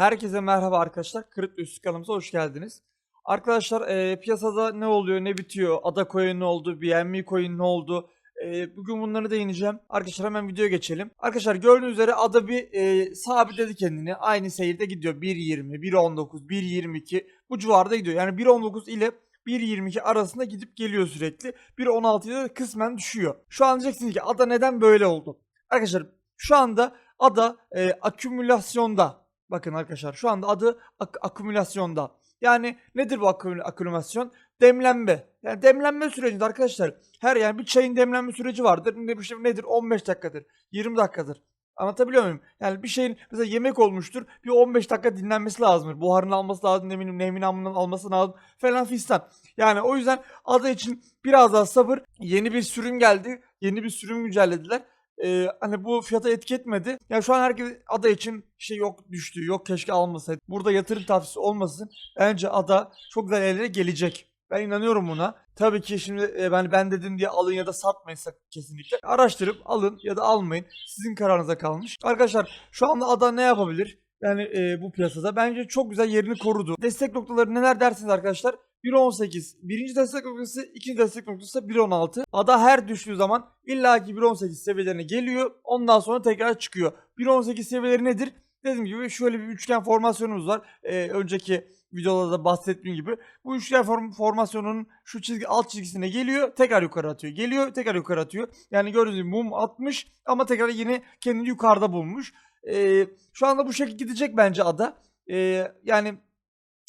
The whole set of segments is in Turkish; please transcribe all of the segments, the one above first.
Herkese merhaba arkadaşlar. Kripto Üstü kanalımıza hoş geldiniz. Arkadaşlar e, piyasada ne oluyor, ne bitiyor, Ada Coin ne oldu, BNB Coin ne oldu? E, bugün bunları değineceğim. Arkadaşlar hemen videoya geçelim. Arkadaşlar gördüğünüz üzere Ada bir e, sabitledi kendini. Aynı seyirde gidiyor. 1.20, 1.19, 1.22 bu civarda gidiyor. Yani 1.19 ile 1.22 arasında gidip geliyor sürekli. 1.16'ya da kısmen düşüyor. Şu an diyeceksiniz ki Ada neden böyle oldu? Arkadaşlar şu anda Ada e, akümülasyonda. Bakın arkadaşlar şu anda adı ak- akümülasyonda. Yani nedir bu akümü- akümülasyon? Demlenme. Yani demlenme sürecinde arkadaşlar her yani bir çayın demlenme süreci vardır. Ne bir şey nedir? 15 dakikadır. 20 dakikadır. Anlatabiliyor muyum? Yani bir şeyin mesela yemek olmuştur. Bir 15 dakika dinlenmesi lazımdır. Buharını alması lazım. Ne bileyim nemini alması lazım falan fistan. Yani o yüzden ada için biraz daha sabır. Yeni bir sürüm geldi. Yeni bir sürüm güncellediler. Ee, hani bu fiyata etki etmedi. Yani şu an herkes ada için şey yok düştü. Yok keşke almasaydı. Burada yatırım tavsiyesi olmasın. Bence ada çok güzel yerlere gelecek. Ben inanıyorum buna. Tabii ki şimdi e, ben ben dedim diye alın ya da satmayın kesinlikle. Araştırıp alın ya da almayın. Sizin kararınıza kalmış. Arkadaşlar şu anda ada ne yapabilir? Yani e, bu piyasada bence çok güzel yerini korudu. Destek noktaları neler dersiniz arkadaşlar? 1.18 birinci destek noktası, ikinci destek noktası 1.16. Ada her düştüğü zaman illaki 1.18 seviyelerine geliyor. Ondan sonra tekrar çıkıyor. 1.18 seviyeleri nedir? Dediğim gibi şöyle bir üçgen formasyonumuz var. Ee, önceki videolarda bahsettiğim gibi. Bu üçgen form formasyonunun şu çizgi alt çizgisine geliyor. Tekrar yukarı atıyor. Geliyor tekrar yukarı atıyor. Yani gördüğünüz gibi mum atmış ama tekrar yine kendini yukarıda bulmuş. Ee, şu anda bu şekilde gidecek bence ada. Ee, yani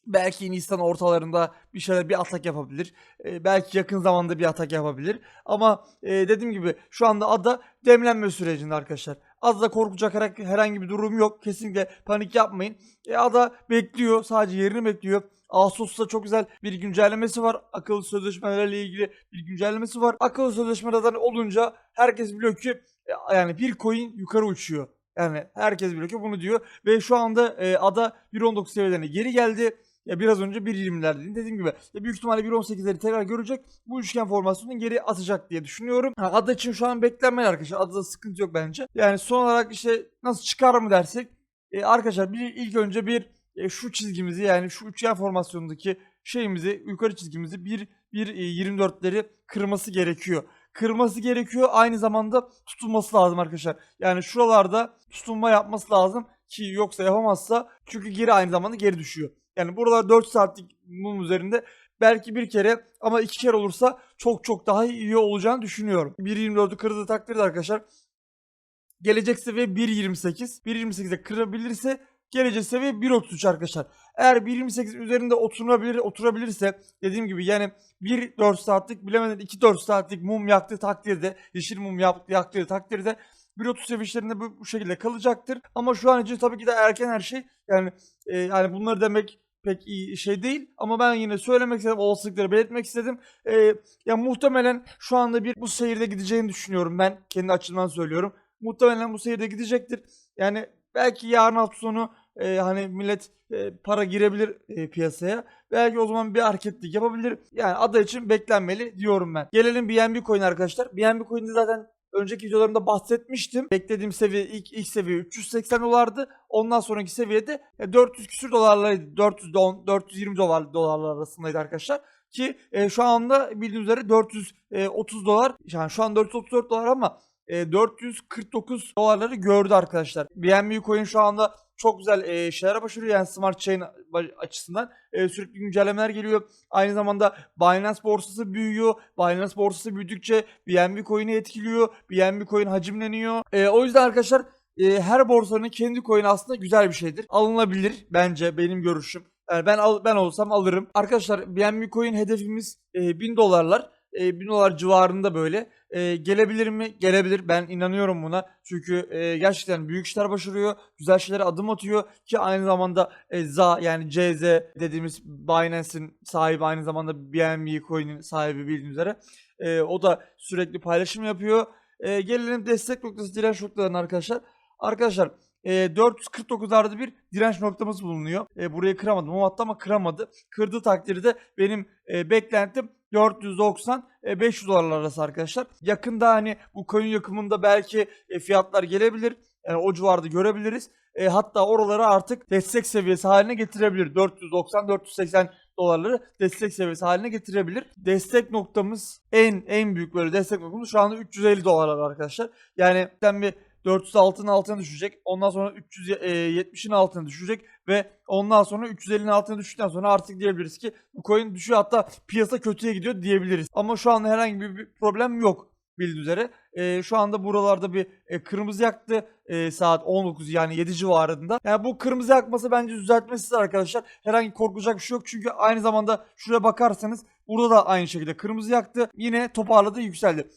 belki Nisan ortalarında bir şeyler bir atak yapabilir. Ee, belki yakın zamanda bir atak yapabilir. Ama e, dediğim gibi şu anda ada demlenme sürecinde arkadaşlar. Adada korkacak her- herhangi bir durum yok. Kesinlikle panik yapmayın. E, ada bekliyor. Sadece yerini bekliyor. Ağustos'ta çok güzel bir güncellemesi var. Akıllı sözleşmelerle ilgili bir güncellemesi var. Akıllı sözleşmelerden olunca herkes biliyor ki e, yani bir coin yukarı uçuyor. Yani herkes biliyor ki bunu diyor. Ve şu anda e, ada 1.19 seviyelerine geri geldi. Ya biraz önce 1.20'lerdeydi. Dediğim gibi ya büyük ihtimalle 1.18'leri tekrar görecek. Bu üçgen formasyonunu geri atacak diye düşünüyorum. Ha, ada için şu an beklenmeyin arkadaşlar. Adada sıkıntı yok bence. Yani son olarak işte nasıl çıkar mı dersek. E, arkadaşlar bir ilk önce bir e, şu çizgimizi yani şu üçgen formasyonundaki şeyimizi yukarı çizgimizi bir bir e, 24'leri kırması gerekiyor. Kırması gerekiyor. Aynı zamanda tutulması lazım arkadaşlar. Yani şuralarda tutunma yapması lazım ki yoksa yapamazsa çünkü geri aynı zamanda geri düşüyor. Yani buralar 4 saatlik mum üzerinde belki bir kere ama iki kere olursa çok çok daha iyi olacağını düşünüyorum. 1.24'ü kırdığı takdirde arkadaşlar gelecek seviye 1.28. 1.28'e kırabilirse gelecek seviye 1.33 arkadaşlar. Eğer 1.28 üzerinde oturabilir oturabilirse dediğim gibi yani 1-4 saatlik bilemeden 2-4 saatlik mum yaktığı takdirde yeşil mum yak- yaktığı takdirde 1.30 seviyesinde bu, bu şekilde kalacaktır. Ama şu an için tabii ki de erken her şey. Yani e, yani bunları demek pek iyi şey değil. Ama ben yine söylemek istedim. Olasılıkları belirtmek istedim. E, ya muhtemelen şu anda bir bu seyirde gideceğini düşünüyorum ben. Kendi açımdan söylüyorum. Muhtemelen bu seyirde gidecektir. Yani belki yarın hafta sonu e, hani millet e, para girebilir e, piyasaya. Belki o zaman bir hareketlik yapabilir. Yani ada için beklenmeli diyorum ben. Gelelim BNB Coin arkadaşlar. BNB Coin'de zaten önceki videolarımda bahsetmiştim. Beklediğim seviye ilk ilk seviye 380 dolardı. Ondan sonraki seviyede e, 400 küsür dolarlarıydı. 410 420 dolar dolarlar arasındaydı arkadaşlar. Ki e, şu anda bildiğiniz üzere 430 dolar. Yani şu an 434 dolar ama e, 449 dolarları gördü arkadaşlar. BNB Coin şu anda çok güzel e, şeyler başarıyor yani Smart Chain açısından. E, sürekli güncellemeler geliyor. Aynı zamanda Binance borsası büyüyor. Binance borsası büyüdükçe BNB Coin'i etkiliyor. BNB Coin hacimleniyor. E, o yüzden arkadaşlar e, her borsanın kendi coin'i aslında güzel bir şeydir. Alınabilir bence benim görüşüm. Yani ben al, ben olsam alırım. Arkadaşlar BNB Coin hedefimiz e, 1000 dolarlar. E, 1000 dolar civarında böyle. E, gelebilir mi? Gelebilir. Ben inanıyorum buna. Çünkü e, gerçekten büyük işler başarıyor. Güzel şeylere adım atıyor. Ki aynı zamanda e, ZA yani CZ dediğimiz Binance'in sahibi aynı zamanda BNB Coin'in sahibi bildiğiniz üzere. E, o da sürekli paylaşım yapıyor. E, gelelim destek noktası direnç noktalarına arkadaşlar. Arkadaşlar e, 449'larda bir direnç noktamız bulunuyor. E, burayı kıramadı. Muhatta ama kıramadı. Kırdığı takdirde benim e, beklentim 490 e, 500 dolarlar arası arkadaşlar. Yakında hani bu coin yakımında belki e, fiyatlar gelebilir. Yani o civarda görebiliriz. E, hatta oraları artık destek seviyesi haline getirebilir. 490-480 dolarları destek seviyesi haline getirebilir. Destek noktamız en en büyük böyle destek noktamız şu anda 350 dolarlar arkadaşlar. Yani bir 406'nın altına düşecek. Ondan sonra 370'in altına düşecek ve ondan sonra 350'nin altına düştükten sonra artık diyebiliriz ki bu coin düşüyor hatta piyasa kötüye gidiyor diyebiliriz. Ama şu anda herhangi bir, problem yok bildiğiniz üzere. Ee, şu anda buralarda bir e, kırmızı yaktı e, saat 19 yani 7 civarında. Yani bu kırmızı yakması bence düzeltmesiz arkadaşlar. Herhangi korkulacak bir şey yok çünkü aynı zamanda şuraya bakarsanız burada da aynı şekilde kırmızı yaktı. Yine toparladı yükseldi.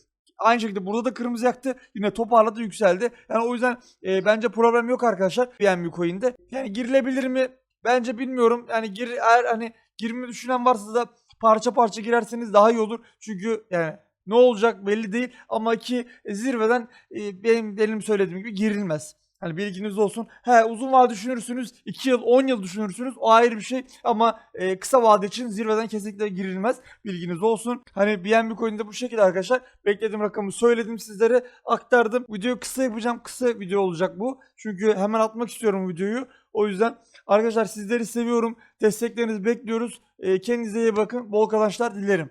Aynı şekilde burada da kırmızı yaktı. Yine toparladı yükseldi. Yani o yüzden e, bence problem yok arkadaşlar. BNB coin'de. Yani girilebilir mi? Bence bilmiyorum. Yani gir eğer hani girmeyi düşünen varsa da parça parça girerseniz daha iyi olur. Çünkü yani ne olacak belli değil ama ki zirveden e, benim benim söylediğim gibi girilmez. Hani bilginiz olsun. He uzun vade düşünürsünüz. 2 yıl 10 yıl düşünürsünüz. O ayrı bir şey. Ama e, kısa vade için zirveden kesinlikle girilmez. Bilginiz olsun. Hani BNB coin'de bu şekilde arkadaşlar. Beklediğim rakamı söyledim sizlere. Aktardım. Videoyu kısa yapacağım. Kısa video olacak bu. Çünkü hemen atmak istiyorum videoyu. O yüzden arkadaşlar sizleri seviyorum. Desteklerinizi bekliyoruz. E, kendinize iyi bakın. Bol kazançlar dilerim.